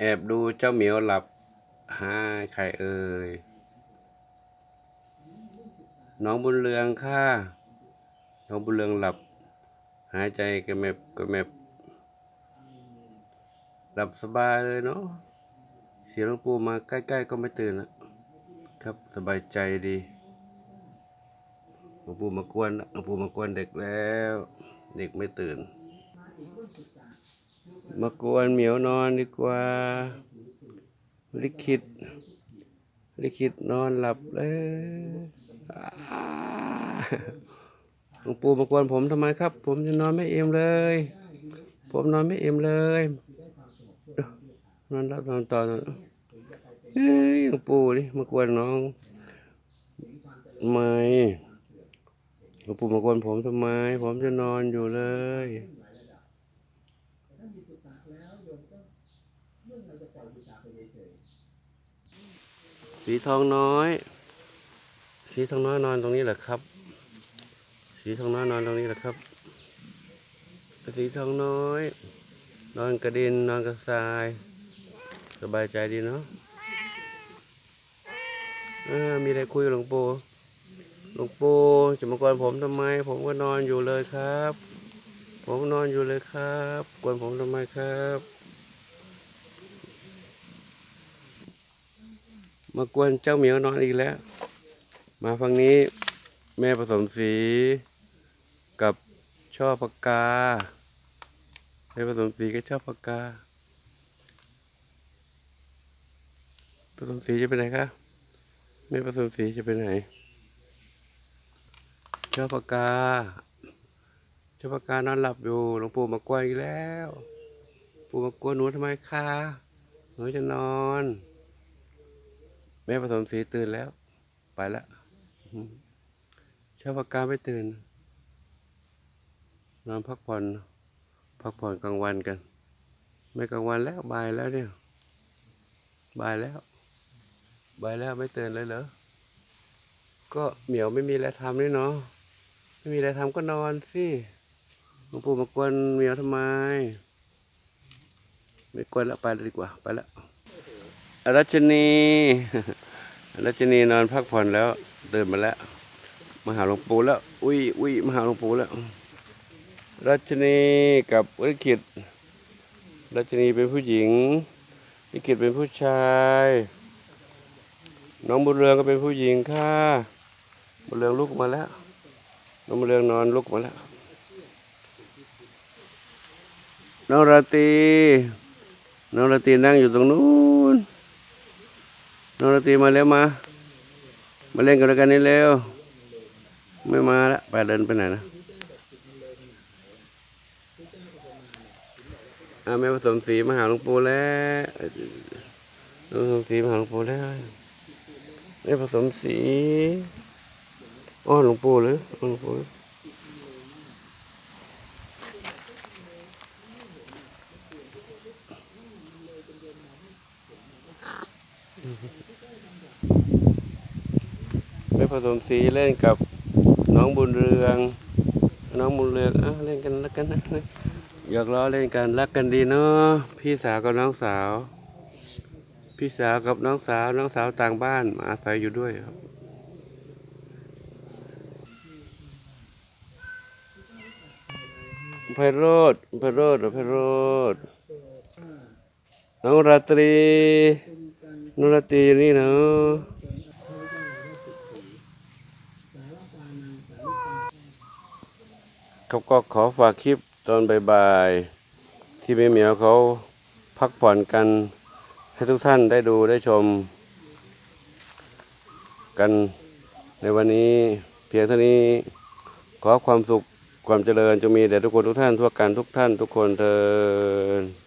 แอบดูเจ้าเหมียวหลับหาใครเอ่ย น้องบุญเรืองค่ะ น้องบุญเรืองหลับ หายใจกระเมบกระเมบหลับสบายเลยเนาะ เสียงหลวงปู่มาใกล้ ๆ ก็ไม่ตื่นละครับ สบายใจดีหลวงปู่มากวนหลวงปู่มากวนเด็กแล้ว เด็กไม่ตื่น มากวนเหมียวนอนดีกว่า ลิขิต ลิขิตนอนหลับเลยหลวงปู่มากวนผมทำไมครับ ผมจะนอนไม่เอ็มเลย ผมนอนไม่เอ็มเลย นอนหลับนอนต่อนอนเฮ้ยหลวงปู่นี่มากวนน้องไม่หลวงปู่มากวนผมทำไม ผมจะนอนอยู่เลย สีทองน้อย สีทองน้อยนอนตรงนี้แหละครับ สีทองน้อยนอนตรงนี้แหละครับ สีทองน้อย นอนกระดินนอนกระทราย สบายใจดีเนาะมีอะไรคุยกับหลวงปู่หลวงปู่จะมากวนผมทำไม ผมก็นอนอยู่เลยครับ ผมนอนอยู่เลยครับ กวนผมทำไมครับ มากวนเจ้าเหมียวนอนอีกแล้ว มาฝั่งนี้แม่ผสมสีกับช่อปากกาแม่ผสมสีกับช่อปากกา ผสมสีจะไปไหนคะแม่ผสมสีจะไปไหนช่อปากกาช่อปากกานอนหลับอยู่หลวงปู่มากวนอีกแล้ว ปู่มากวนหนูทำไมคะหนูจะนอน แม่ผสมสีตื่นแล้ว ไปแล้วอืมชาวปากกาไม่ตื่น นอนพักผ่อน พักผ่อนกลางวันกัน ไม่กลางวันแล้วบ่ายแล้วเนี่ยบ่ายแล้วบ่ายแล้วไม่ตื่นเลยเหรอ ก็เหมียวไม่มีอะไรทำนี่เนาะ ไม่มีอะไรทำก็นอนสิหลวงปู่มากวนเหมียวทำไม ไม่กวนแล้วไปเลยดีกว่า ไปแล้ว รัชนีรัชนีนอนพักผ่อนแล้วตื่นมาแล้ว มาหาหลวงปู่แล้ว อุ้ยอุ้ยมาหาหลวงปู่แล้ว รัชนีกับลิขิตรัชนีเป็นผู้หญิงลิขิตเป็นผู้ชาย น้องบุญเรืองก็เป็นผู้หญิงค่ะ บุญเรืองลุกมาแล้ว น้องบุญเรืองนอนลุกมาแล้ว น้องราตรีน้องราตรีนั่งอยู่ตรงนู้น น้องราตรีมาแล้วมา มาเล่นกันด้วยกันนี่เร็ว ไม่มาละไปเดินไปไหนนะอาแม่ผสมสีมาหาหลวงปู่แล้วผสมสีมาหาหลวงปู่แล้วแม่ผสมสีอ้อหลวงปู่หรืออ้อหลวงปู่ หรือแม่ผสมสีเล่นกับน้องบุญเรือง น้องบุญเรืองอเล่นกันแล้วกันนะอยากล้อเล่นกันรักกันดีเนาะพี่สาวกับน้องสาว พี่สาวกับน้องสาว น้องสาวต่างบ้านมาอาศัยอยู่ด้วยครับไพโรดไพโรดไพโรดน้องราตรี น้องราตรีอยู่นี่เนาะเขาก็ขอฝากคลิปตอนบ่ายๆที่แม่เหมียวเขาพักผ่อนกันให้ทุกท่านได้ดูได้ชม กันในวันนี้เพียงเท่านี้ขอความสุขความเจริญจงมีแด่ทุกคนทุกท่านทั่วกันทุกท่านทุกคนเทิน